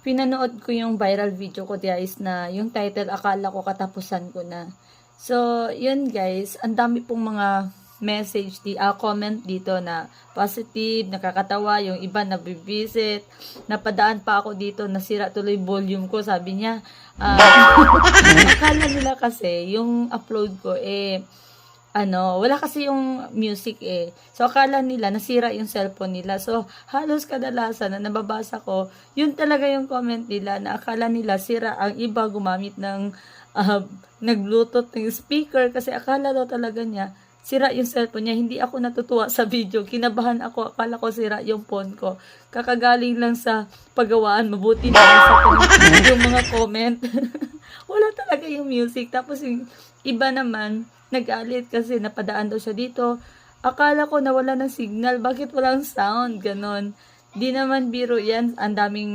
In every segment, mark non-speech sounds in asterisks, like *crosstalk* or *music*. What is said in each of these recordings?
pinanood ko yung viral video ko guys na yung title akala ko katapusan ko na. So, yun guys, ang dami pong mga message di ah, comment dito na positive, nakakatawa, yung iba na visit napadaan pa ako dito, nasira tuloy volume ko, sabi niya. ah, *laughs* akala nila kasi yung upload ko eh ano, wala kasi yung music eh. So, akala nila, nasira yung cellphone nila. So, halos kadalasan na nababasa ko, yun talaga yung comment nila na akala nila sira ang iba gumamit ng uh, nag-bluetooth ng speaker kasi akala daw talaga niya sira yung cellphone niya. Hindi ako natutuwa sa video. Kinabahan ako. Akala ko sira yung phone ko. Kakagaling lang sa paggawaan. Mabuti na lang sa *laughs* yung mga comment. *laughs* Wala talaga yung music. Tapos yung iba naman, nagalit kasi napadaan daw siya dito. Akala ko nawala ng signal. Bakit walang sound? Ganon. Di naman biro yan. Ang daming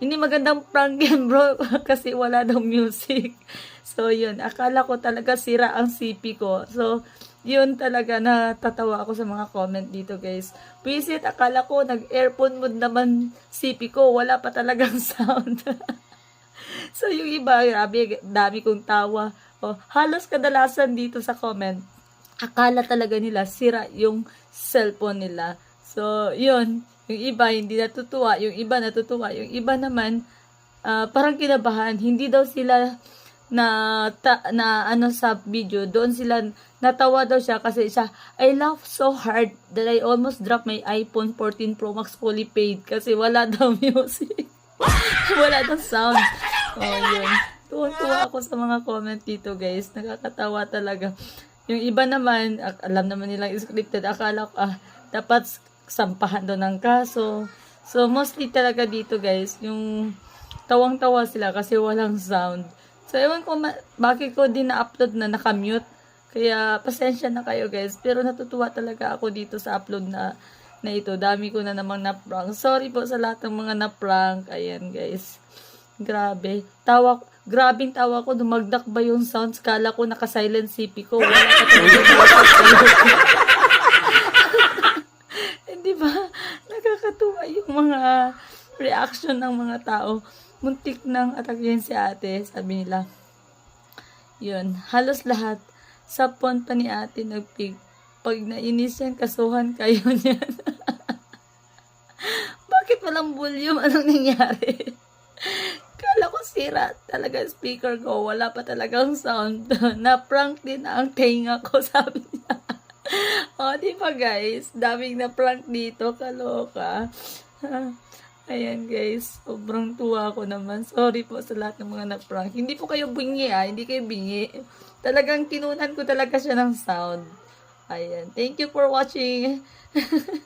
hindi magandang prank *laughs* yan, bro. kasi wala daw music. So, yun. Akala ko talaga sira ang CP ko. So, yun talaga natatawa ako sa mga comment dito, guys. Visit, akala ko nag-airphone mode naman CP ko. Wala pa talagang *laughs* sound. so, yung iba, grabe, dami kong tawa. Oh, halos kadalasan dito sa comment, akala talaga nila sira yung cellphone nila. So, yun. Yung iba hindi natutuwa, yung iba natutuwa, yung iba naman ah, parang kinabahan. Hindi daw sila na ta, na ano sa video, doon sila natawa daw siya kasi siya I laugh so hard that I almost dropped my iPhone 14 Pro Max fully paid kasi wala daw *laughs* music. wala daw sound. Oh, yun. Tuwan-tuwa ako sa mga comment dito, guys. Nakakatawa talaga. Yung iba naman, alam naman nilang scripted. Akala ko, ah, dapat sampahan daw ng kaso. So, mostly talaga dito, guys, yung tawang-tawa sila kasi walang sound. So, ewan ko bakit ko din na-upload na nakamute. Kaya, pasensya na kayo, guys. Pero natutuwa talaga ako dito sa upload na na ito. Dami ko na namang na-prank. Sorry po sa lahat ng mga na-prank. Ayan, guys. Grabe. Tawa, grabing tawa ko. Dumagdak ba yung sounds? Kala ko naka-silent CP ko. Wala ka. *laughs* Hindi ba? Nakakatuwa yung mga reaction ng mga tao. Muntik nang atakin si ate, sabi nila. Yun, halos lahat sa phone pa ni ate nagpig. Pag nainis yan, kasuhan kayo *laughs* niyan. Bakit walang volume? Anong nangyari? Sira talaga speaker ko. Wala pa talagang sound. *laughs* Na-prank din ang tenga ko, *laughs* sabi niya. o, di ba guys? Daming na-prank dito. Kaloka. *sighs* Ayan guys. Sobrang tuwa ko naman. Sorry po sa lahat ng mga na-prank. Hindi po kayo bingi ah. Hindi kayo bingi. Talagang tinunan ko talaga siya ng sound. Ayan. Thank you for watching. *laughs*